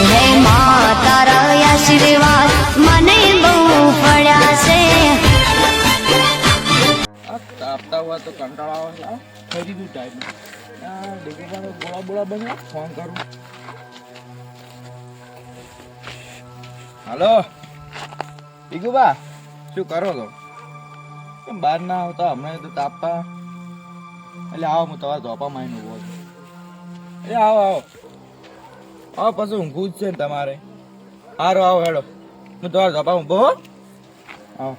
હે મા તારા હોય તો કંટાળો આવે ટાઈમ ડીગીબાનો બોળા બને ફોન કરું. હાલો. ડીગુબા શું કરો છો? કેમ બહાર ના આવતા? હમણાં તો તાપા એટલે આવો, હું તમારા ધોપા માઈને ઊભો છું. એટલે આવો આવો. આવો પછી ઊંઘું જ છે ને તમારે. હારો આવો હેડો. હું તમારે ધોપા ઊભો હો. આવો.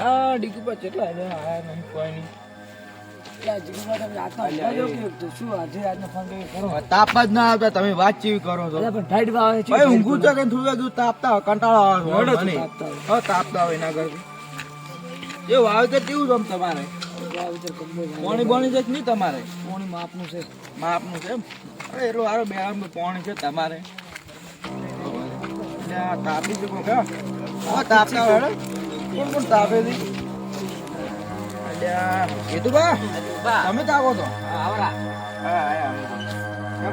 હા ડીકી પર કેટલા હજાર આયા નહીં કોઈ નહીં. તાપ જ ના આવતા તમે વાતચીત કરો છો? ભાઈ ઊંઘું છે કે થોડું બધું તાપતા હોય, કંટાળો આવે. તાપતા હોય. એના કરતા. એ વાવેતર કેવું છે તમારે? પોણી બોણી છે નહીં તમારે? માપનું છે. માપનું છે અરે એટલું સારું બે આમ પોણી છે તમારે. તાપી છે કોક, હા? હા, તાપતા હોય કોણ કોણ તાપે છે? કેતુભા, તમે તાપો હા, તો.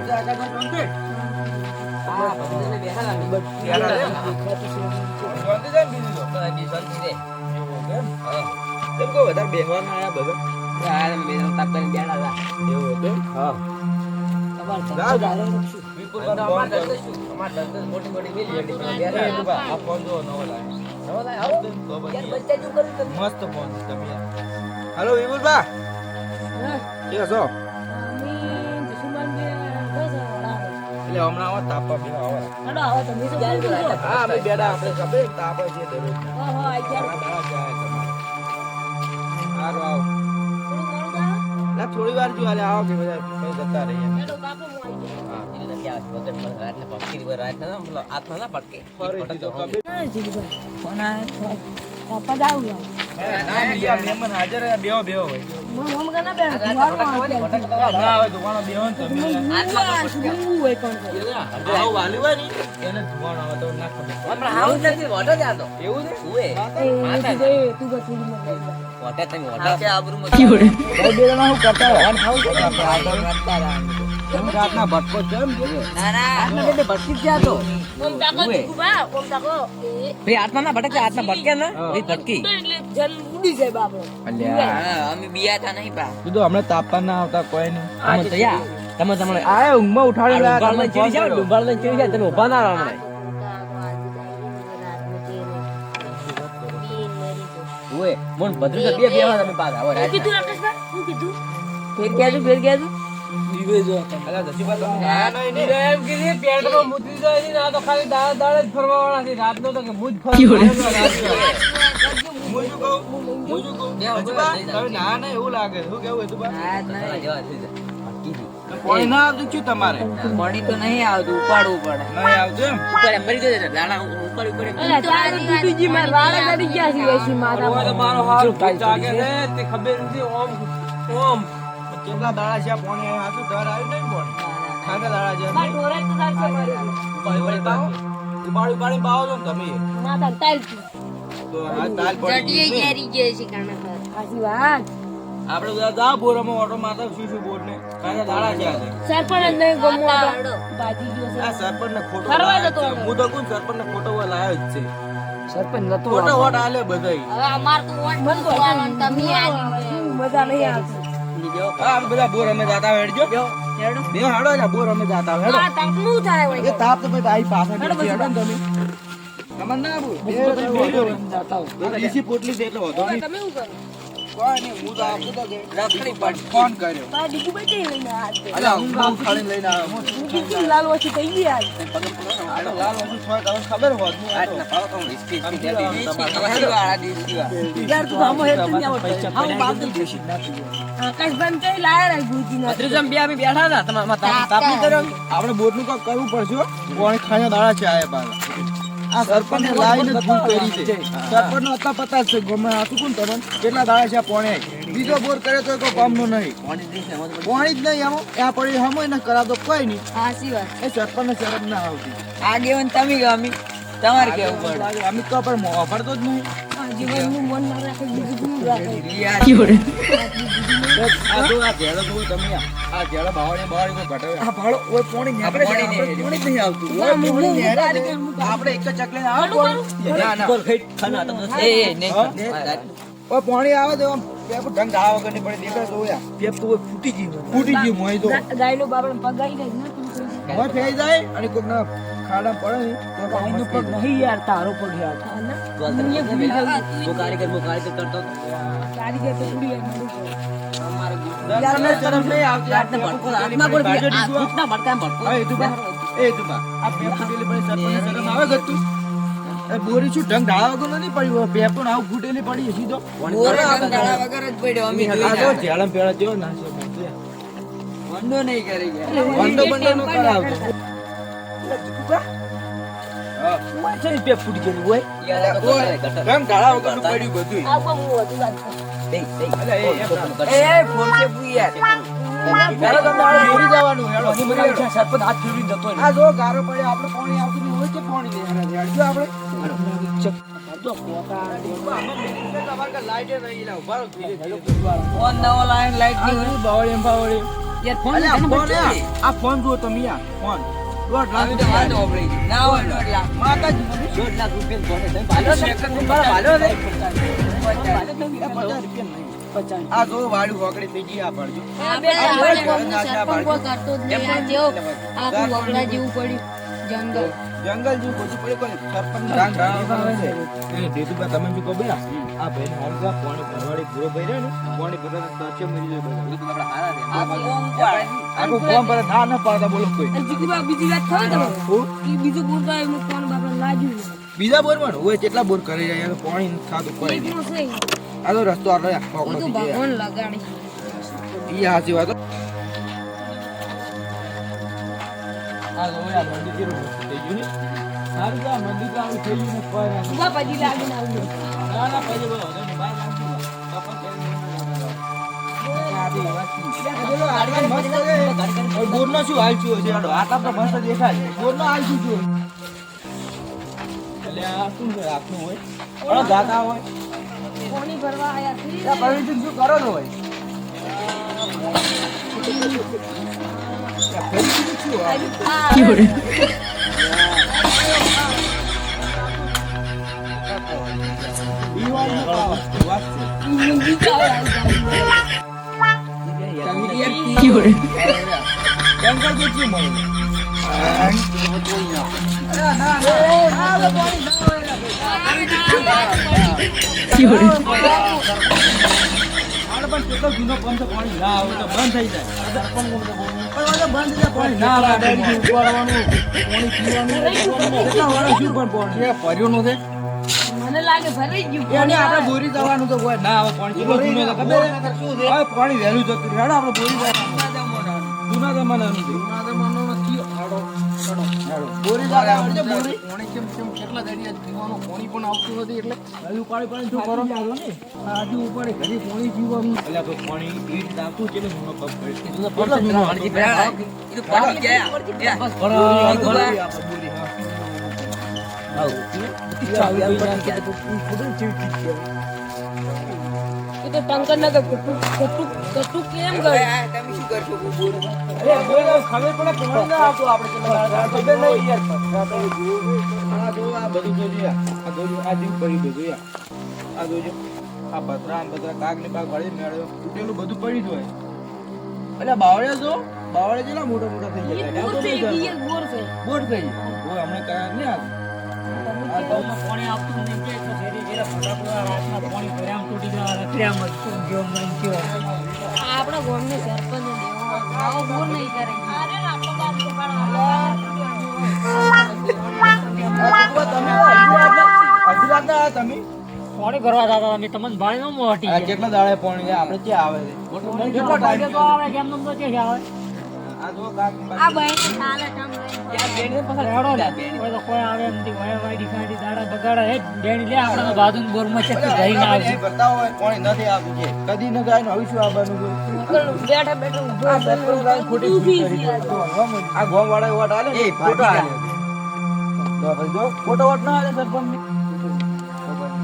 છે આકાશમાં શાંતિ? કેમ કોઈ વધારે બેહવાના આયા બધા? આ ફોન જુઓ, નવો લાવ્યો. તો પછી મસ્ત ફોન તમે યાર. વિપુલભા કેમ છો? એટલે હમણાં પીવા હા અમે બેડા આપણે ખબર તાપે છે. દરરોજ સારું આવો. ના થોડી વાર જો હાલે આવો. કે બધા જતા રહીએ. હે, બેહો બેહો હોય. ના બેહો ને તમે આવું વાલી હોય ને એને જાય આવે તો. ના ખબર એવું છે ભાઈ બે જણા શું કરતા હોય? તમે ઊભા. ભટકો છે એમ કે છે? કીધું હમણાં તાપવા ના આવતા કોઈ નહીં. આ ઊંઘમાં ઉઠાડી લાયા, તમે ફોન કર્યો. અલા, જસીબા, તમે આયા નહીં ને? હું શું કહું? હું શું કહું? જસીબા, તમે નાયા નહીં એવું લાગે શું કેવું? પાણી ના આવતું છું તમારે? પાણી તો નહીં આવતું ઉપાડવું પડે. નહીં આવતું એમ? ઉપર એમ કરી દે દાણા ઉપર ઉપર કેટલા દાડા છે પાણી આવ્યું નહીં પાણી ખાના દાડા છે બાવો. ઉપાડી ઉપાડી બાવો તમે. તો આ તાલ પડી ગઈ છે. આપણે બધા જા બોરમાં ઓટો મારતા શું શું બોર ને ખાના દાડા છે આજે. આ સરપંચ ને ખોટો ફરવા જતો હું તો કોણ સરપંચ ને ખોટો વા લાયો જ છે. સરપંચ નતો ખોટો વોટ આલે બધાય. હા આપણે બધા બોર અમે જાતા હેડજો. બે હાડો. એટલે બોર અમે જાતા હોય એ તાપ તો ભાઈ તારી પાસે બેસી હેડો. ને તમે. તમારે ના આવું બે તમે જાતા ડીસી પોટલી છે એટલે વધો નહીં. કોઈ નહીં હું તો આપું તો રાખડી પર ફોન કર્યો અલ્યા હું તો ઉખાડીને લઈને આવ્યો. હું લાલ ઓછી થઈ ગઈ આજ. લાલ ઓછી થોય તમને ખબર હોત નહીં આ તો. આપણે બોટનું કાંઈક કરવું પડશે દાડા છે આયા પાછા. આ સરપંચ લાવીને ભૂલ કરી છે. સરપંચ નો અત્તા પતા છે. ગમે હતું કોણ તમને? કેટલા દાડા છે પોણે? બીજો બોર કરે તો કોઈ કામનો નહીં. પોણી જ નહીં આમ. ત્યાં પડી હમો ને કરાવતો કોઈ નહીં. એ સરપંચ ને શરમ ના આવતી. આગેવન તમે ગમી. તમારે કેવું પડે? અમે તો પણ મોફર તો જ નહીં. જીવનનું મન ના રાખે બીજું રાખે આ જો આ ઘેડો જુઓ તમે આ. ઘેડો બાવળે બાવળે કોઈ ઘટાડે. આ ભાડો ઓય પોણી નીકળે આપણે પોણી નહીં આવતું. ઓય પોણી નીકળે આપણે એક ચકલે આવે. ના, ના. એ એ નહીં ઓય પોણી આવે તો પેપ ઢંગ આ વગર નહીં પડે દેખાય તો ઓય પેપ તો ફૂટી ગયું ફૂટી ગયું મોય તો ગા- ગાયનો બાપડો પગાઈ જાય ને મોય ફેઈ જાય અને કોક ના ખાડા પડે ને તો ગાયનો પગ નહીં યાર તારો પગ યાર તો ને? દુનિયા ભૂલી જાઉં. કારીગર તો થોડી યાર મારું છે. દર્શનને શરમ નહીં આવતી. આ પેપ ફૂટેલી પડી બાજુ દીધું આ. હા, એ તું બા. એ તું બા. આ પેપ ફૂટેલી પડી સરપંચને શરમ આવે ગતું? એ બોરી શું ઢંગ ઢાળા વગર નથી પડી હોય. પણ આવું ફૂટેલી પડી સીધો. બોરો આમ વગર જ પડ્યો અમે જોઈ જો ના. ઝાડમ પેળા જેવો નાસ્યો છે. વંડો નહીં કરી ગયા વંડો બંડો નો કરાવતો. હા. યાર આ તો ઓય, ગટર. ઢાળા વગરનું પડ્યું બધુંય. આ પણ હું વધુ વાત આ દોરી જવાનું, હેલો. આ જો ગારો પડ્યો, આપણે પાણી આવતું નહીં હોય કે પાણી નહીં હેરાન હેડજો આપણે. આમાં મેં તમારે કાંઈ લાઈટે નહીં, એલા ઊભા રહો, ધીરે ધીરે. ફોન જુઓ તમે આ, ફોન. દોઢ લાખ આવી તો વાત ના હોય દોઢ લાખ માતાજી, દોઢ લાખ. ભાલ્યો છે? તમારે ભાલ્યો છે? આ પચાસ રૂપિયા નહીં. આ જો વાળી વગડી થઈ આ પડજો. આપણે આપણે કરતો જ નહીં. આ જેવો આખું વગડા જેવું પડ્યું. જંગલ. જંગલ જેવું બધું પડે કોઈ સરપંચ રાંગ રાંગ આવે છે. એ દેતુભા તમે શું કહો બે આ ભાઈ હાલ જા પાણી ભરવાડી પૂરો ભર્યો ને પાણી ભરવા સાચે મરી જાય બધા આ ફોન પાડે. આખું ફોર્મ ભરે ના ના પાડતા બોલો કોઈ. જીગુબા બીજી વાત ખબર તમે ઈ બીજું બોર પણ કેટલા બોર કરી રહ્યા પાણી ખાતું ઈ. આ તો રસ્તો આ રહ્યા બધું પકડો ભગવાન લગાડી. ઈ હાચી વાત હો. આ જો યાર મંદિર થઈ ગયું ને સારું તો આ તો આવું થઈ ગયું ને કોઈ ના પછી લાગીને આવ્યું. ના ના પછી બોલો હવે મસ્ત છે. હવે બોરનો શું હાલ થયો છે? આટલા તો મસ્ત દેખાય. બોરનો હાલ શું થયો? એટલે આ શું છે? આટલું હોય? હળો ગાતા હોય. પાણી ભરવા આયા છે. શું કરો હોય? પણ કેટલો જૂનો છે, પાણી ના આવે તો બંધ થઈ જાય. મને લાગે ગયું એને આપણે બોરી જવાનું તો હોય ના પાણી કેટલો જૂનો છે ખબર હવે પાણી વહેલું જતું. હેડો આપણે બોરી જવાનું. જૂના જમાનાનું. બોરી જવા આવડે બોરી હજુ પાણી પાણી શું કરો? આજુ ઉપાડે ઘરે પાણી પીવાનું. અલ્યા ભાઈ પાણી એ રીતે છે ને મોનો પગ પડે. કેટલો જૂનો હતો? પાણી ભરાય. એ તો પાણી ગયા યાર. બરાબર, બોરી, બોરી આપણે બોરી, ચાલુ કોઈ ના તો ચીજ કહેવાય. એ તો ટંકર ના કટુક કટુક કટુક કેમ ગયું કરશો બોર અરે બોલો, ખબર પડે ના આપણે ખબર નહીં યાર. આ જો આ બધું જોજો આ જોજો આ જીવ પડી બધું યાર. આ જોજો આ પતરા ને પતરા કાગ ને બાગ વાળી મેળ્યો. તૂટેલું બધું પડી જ હોય. એટલે બાવળે જો બાવળે કેટલા મોટા મોટા થઈ જાય ગયા બોર છે બોર થઈ હમણાં કરાર નહીં આવે આ તો આ આપણા ગામનો સરપંચ છે. આવો બોર નહીં કરે આ તો આયા તમે પાણી ભરવા જતા તમે તમને ભાઈ નો મોટી કેટલા દાડે પાણી? આપણે ક્યાં આવે છે કેટલો ટાઈમ આવે કેમ તો કે આવે આ બહેન ચાલે તમ યાર બેન પછી હેડો ને કોઈ તો કોઈ આવે એમ વાય વાય ડીખાડી દાડા બગાડે હે બેણી લે આપણે બાજુ બોરમાં છે ઘરી ના નથી કદી જાય ને હવે શું આવવાનું બેઠા બેઠા ઊભો આ સરપંચ ખોટી કરી છે. છે. આ ગોમ વાળા વોટ આલે ને ફોટો આલે. તો ભાઈ જો ફોટો વોટ ના આલે સરપંચ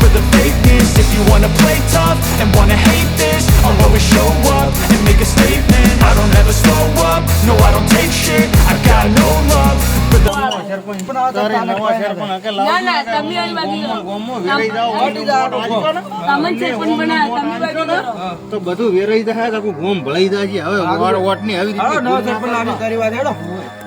for the fakeness If you wanna play tough and wanna hate this I'll always show up and make a statement I don't ever slow up, no I don't take shit I got no love for the પણ આ તો તાલે કોઈ ના ના ના તમે આવી બાજુ રહો. હટી જા આટો ગો. તમને સરપંચ બનાવ્યા, તમે બાજુ રહો. તો બધું વેરાઈ જાય તો આખું ગોમ ભળાઈ જાય છે હવે વાળ વોટ ની આવી હાલો, રીતે